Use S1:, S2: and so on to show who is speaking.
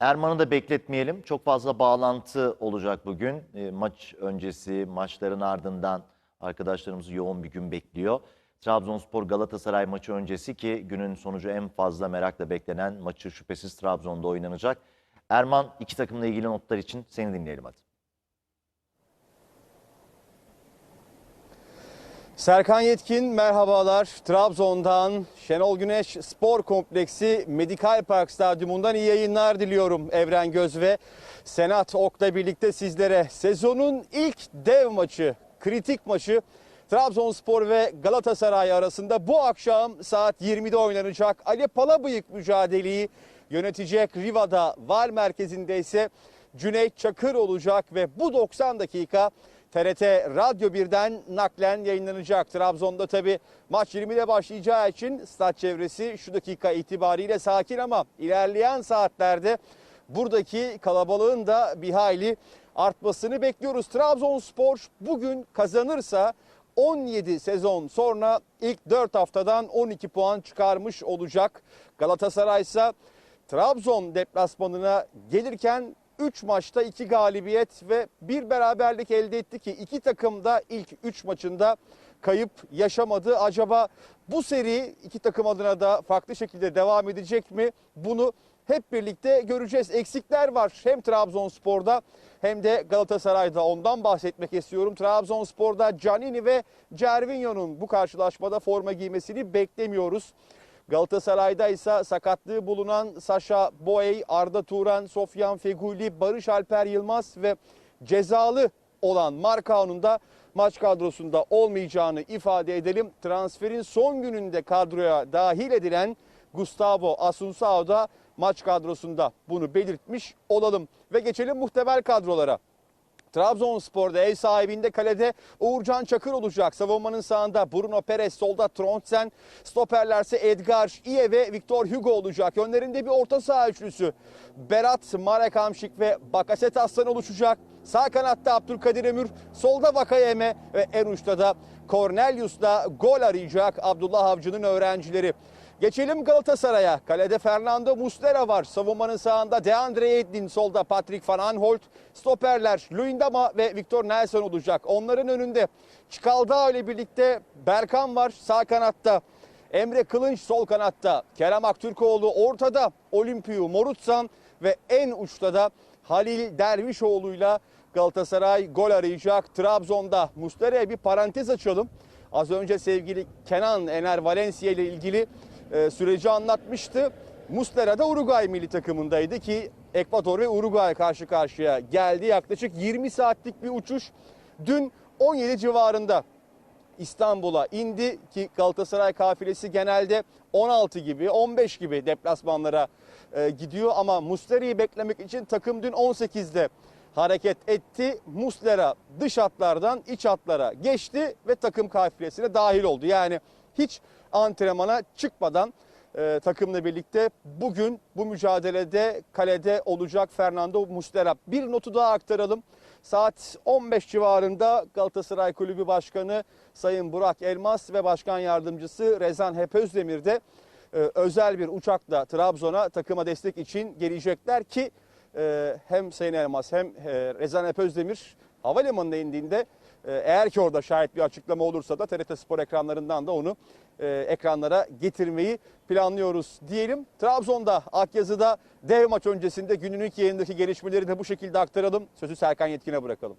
S1: Erman'ı da bekletmeyelim. Çok fazla bağlantı olacak bugün. E, maç öncesi, maçların ardından arkadaşlarımızı yoğun bir gün bekliyor. Trabzonspor Galatasaray maçı öncesi ki günün sonucu en fazla merakla beklenen maçı şüphesiz Trabzon'da oynanacak. Erman iki takımla ilgili notlar için seni dinleyelim hadi.
S2: Serkan Yetkin merhabalar. Trabzon'dan Şenol Güneş Spor Kompleksi Medikal Park Stadyumundan iyi yayınlar diliyorum Evren Göz ve Senat Ok'la birlikte sizlere. Sezonun ilk dev maçı, kritik maçı Trabzonspor ve Galatasaray arasında bu akşam saat 20'de oynanacak. Ali Palabıyık mücadeleyi yönetecek Riva'da Val merkezinde ise Cüneyt Çakır olacak ve bu 90 dakika TRT Radyo 1'den naklen yayınlanacak. Trabzon'da tabi maç 20'de başlayacağı için stat çevresi şu dakika itibariyle sakin ama ilerleyen saatlerde buradaki kalabalığın da bir hayli artmasını bekliyoruz. Trabzonspor bugün kazanırsa 17 sezon sonra ilk 4 haftadan 12 puan çıkarmış olacak. Galatasaray ise Trabzon deplasmanına gelirken 3 maçta 2 galibiyet ve bir beraberlik elde etti ki iki takım da ilk 3 maçında kayıp yaşamadı. Acaba bu seri iki takım adına da farklı şekilde devam edecek mi? Bunu hep birlikte göreceğiz. Eksikler var hem Trabzonspor'da hem de Galatasaray'da ondan bahsetmek istiyorum. Trabzonspor'da Canini ve Cervinho'nun bu karşılaşmada forma giymesini beklemiyoruz. Galatasaray'da ise sakatlığı bulunan Saşa Boey, Arda Turan, Sofyan Feguli, Barış Alper Yılmaz ve cezalı olan Markao'nun da maç kadrosunda olmayacağını ifade edelim. Transferin son gününde kadroya dahil edilen Gustavo Asunsao da maç kadrosunda bunu belirtmiş olalım. Ve geçelim muhtemel kadrolara. Trabzonspor'da ev sahibinde kalede Uğurcan Çakır olacak. Savunmanın sağında Bruno Perez, solda Trondsen, stoperlerse Edgar, Iye ve Victor Hugo olacak. Önlerinde bir orta saha üçlüsü. Berat, Marek Hamşik ve Bakaset Aslan oluşacak. Sağ kanatta Abdülkadir Ömür, solda Vakayeme ve en uçta da Cornelius'la gol arayacak Abdullah Avcı'nın öğrencileri. Geçelim Galatasaray'a. Kalede Fernando Muslera var. Savunmanın sağında Deandre Edlin, solda Patrick Van Aanholt. Stoperler Luyendama ve Victor Nelson olacak. Onların önünde Çikaldağ ile birlikte Berkan var sağ kanatta. Emre Kılınç sol kanatta. Kerem Aktürkoğlu ortada. Olimpiyu Morutsan ve en uçta da Halil Dervişoğlu'yla Galatasaray gol arayacak. Trabzon'da Muslera'ya bir parantez açalım. Az önce sevgili Kenan Ener Valencia ile ilgili e, süreci anlatmıştı. Muslera da Uruguay milli takımındaydı ki Ekvador ve Uruguay karşı karşıya geldi. Yaklaşık 20 saatlik bir uçuş. Dün 17 civarında İstanbul'a indi ki Galatasaray kafilesi genelde 16 gibi 15 gibi deplasmanlara e, gidiyor ama Muslera'yı beklemek için takım dün 18'de hareket etti. Muslera dış hatlardan iç hatlara geçti ve takım kafilesine dahil oldu. Yani hiç antrenmana çıkmadan e, takımla birlikte bugün bu mücadelede kalede olacak Fernando Muslera. Bir notu daha aktaralım. Saat 15 civarında Galatasaray Kulübü Başkanı Sayın Burak Elmas ve Başkan Yardımcısı Rezan Hepözdemir de e, özel bir uçakla Trabzon'a takıma destek için gelecekler ki e, hem Sayın Elmas hem e, Rezan Hepözdemir havalimanına indiğinde eğer ki orada şayet bir açıklama olursa da TRT Spor ekranlarından da onu e, ekranlara getirmeyi planlıyoruz diyelim. Trabzon'da Akyazı'da dev maç öncesinde günün ilk yayındaki gelişmeleri de bu şekilde aktaralım. Sözü Serkan Yetkin'e bırakalım.